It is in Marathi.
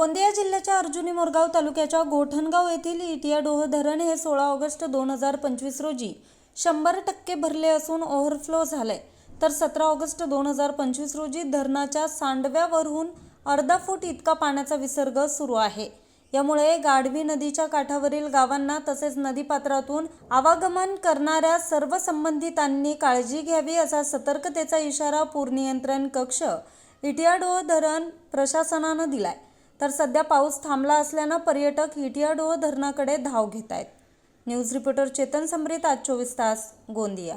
गोंदिया जिल्ह्याच्या अर्जुनी मोरगाव तालुक्याच्या गोठणगाव येथील इटियाडोह धरण हे सोळा ऑगस्ट दोन हजार पंचवीस रोजी शंभर टक्के भरले असून ओव्हरफ्लो झाले तर सतरा ऑगस्ट दोन हजार पंचवीस रोजी धरणाच्या सांडव्यावरून अर्धा फूट इतका पाण्याचा विसर्ग सुरू आहे. यामुळे गाढवी नदीच्या काठावरील गावांना तसेच नदीपात्रातून आवागमन करणाऱ्या सर्व संबंधितांनी काळजी घ्यावी असा सतर्कतेचा इशारा पूर नियंत्रण कक्ष इटियाडोह धरण प्रशासनानं दिलाय. तर सध्या पाऊस थांबला असल्यानं पर्यटक हिटियाडोह धरणाकडे धाव घेत आहेत. न्यूज रिपोर्टर चेतन समरीत आज चोवीस तास गोंदिया.